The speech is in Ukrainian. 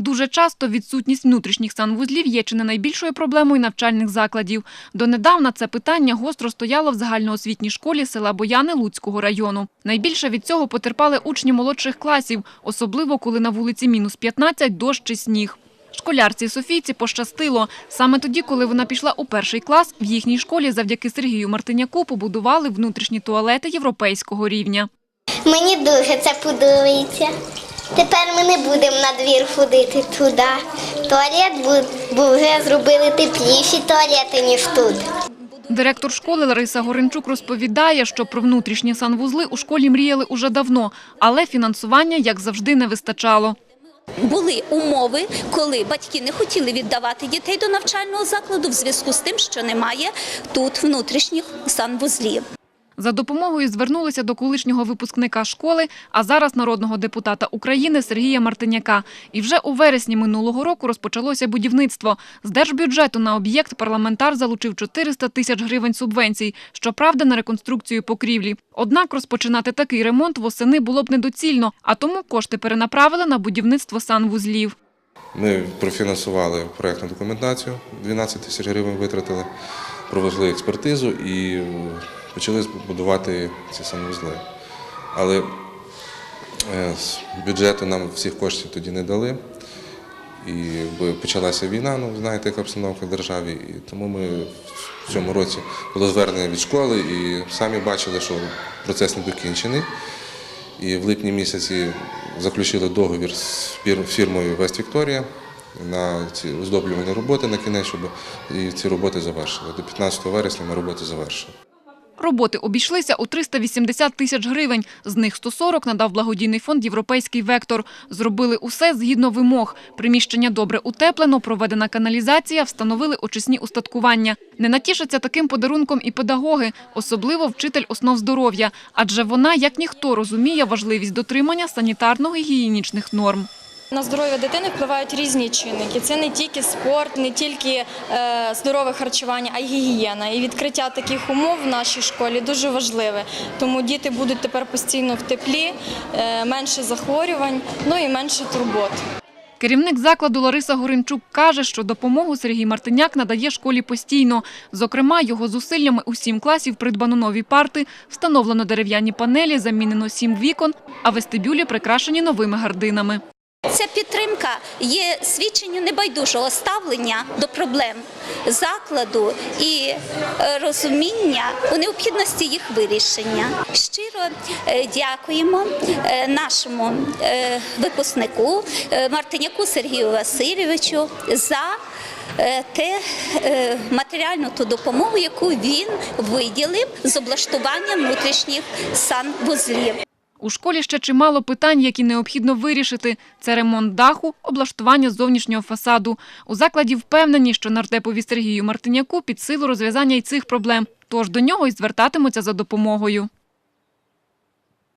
Дуже часто відсутність внутрішніх санвузлів є чи не найбільшою проблемою навчальних закладів. Донедавна це питання гостро стояло в загальноосвітній школі села Бояни Луцького району. Найбільше від цього потерпали учні молодших класів, особливо коли на вулиці мінус 15 дощ чи сніг. Школярці Софійці пощастило. Саме тоді, коли вона пішла у перший клас, в їхній школі завдяки Сергію Мартиняку побудували внутрішні туалети європейського рівня. Мені дуже це подобається. Тепер ми не будемо на двір ходити туди. Туалет, бо вже зробили тепліші туалети, ніж тут. Директор школи Лариса Горенчук розповідає, що про внутрішні санвузли у школі мріяли уже давно, але фінансування, як завжди, не вистачало. Були умови, коли батьки не хотіли віддавати дітей до навчального закладу в зв'язку з тим, що немає тут внутрішніх санвузлів. За допомогою звернулися до колишнього випускника школи, а зараз народного депутата України Сергія Мартиняка. І вже у вересні минулого року розпочалося будівництво. З держбюджету на об'єкт парламентар залучив 400 тисяч гривень субвенцій, щоправда, на реконструкцію покрівлі. Однак розпочинати такий ремонт восени було б недоцільно, а тому кошти перенаправили на будівництво санвузлів. Ми профінансували проєктну документацію, 12 тисяч гривень витратили, провезли експертизу і почали будувати ці санвузли. Але е, з бюджету нам всіх коштів тоді не дали. І почалася війна, ну знаєте, яка обстановка в державі. І тому ми в цьому році було звернення від школи і самі бачили, що процес не докінчений. І в липні місяці заключили договір з фірмою Вест Вікторія на ці оздоблювальні роботи на кінець, щоб і ці роботи завершили. До 15 вересня ми роботи завершили. Роботи обійшлися у 380 тисяч гривень. З них 140 надав благодійний фонд «Європейський вектор». Зробили усе згідно вимог. Приміщення добре утеплено, проведена каналізація, встановили очисні устаткування. Не натішаться таким подарунком і педагоги, особливо вчитель основ здоров'я. Адже вона, як ніхто, розуміє важливість дотримання санітарно-гігієнічних норм. На здоров'я дитини впливають різні чинники. Це не тільки спорт, не тільки е, здорове харчування, а й гігієна. І відкриття таких умов в нашій школі дуже важливе. Тому діти будуть тепер постійно в теплі, е, менше захворювань, ну і менше турбот. Керівник закладу Лариса Горинчук каже, що допомогу Сергій Мартиняк надає школі постійно. Зокрема, його зусиллями у сім класів придбано нові парти, встановлено дерев'яні панелі, замінено сім вікон, а вестибюлі прикрашені новими гардинами. Ця підтримка є свідченням небайдужого ставлення до проблем закладу і е, розуміння у необхідності їх вирішення. Щиро е, дякуємо е, нашому випускнику Мартиняку Сергію Васильовичу за те матеріальну ту допомогу, яку він виділив з облаштування внутрішніх санвузлів. У школі ще чимало питань, які необхідно вирішити. Це ремонт даху, облаштування зовнішнього фасаду. У закладі впевнені, що нардепові Сергію Мартиняку під силу розв'язання й цих проблем. Тож до нього й звертатимуться за допомогою.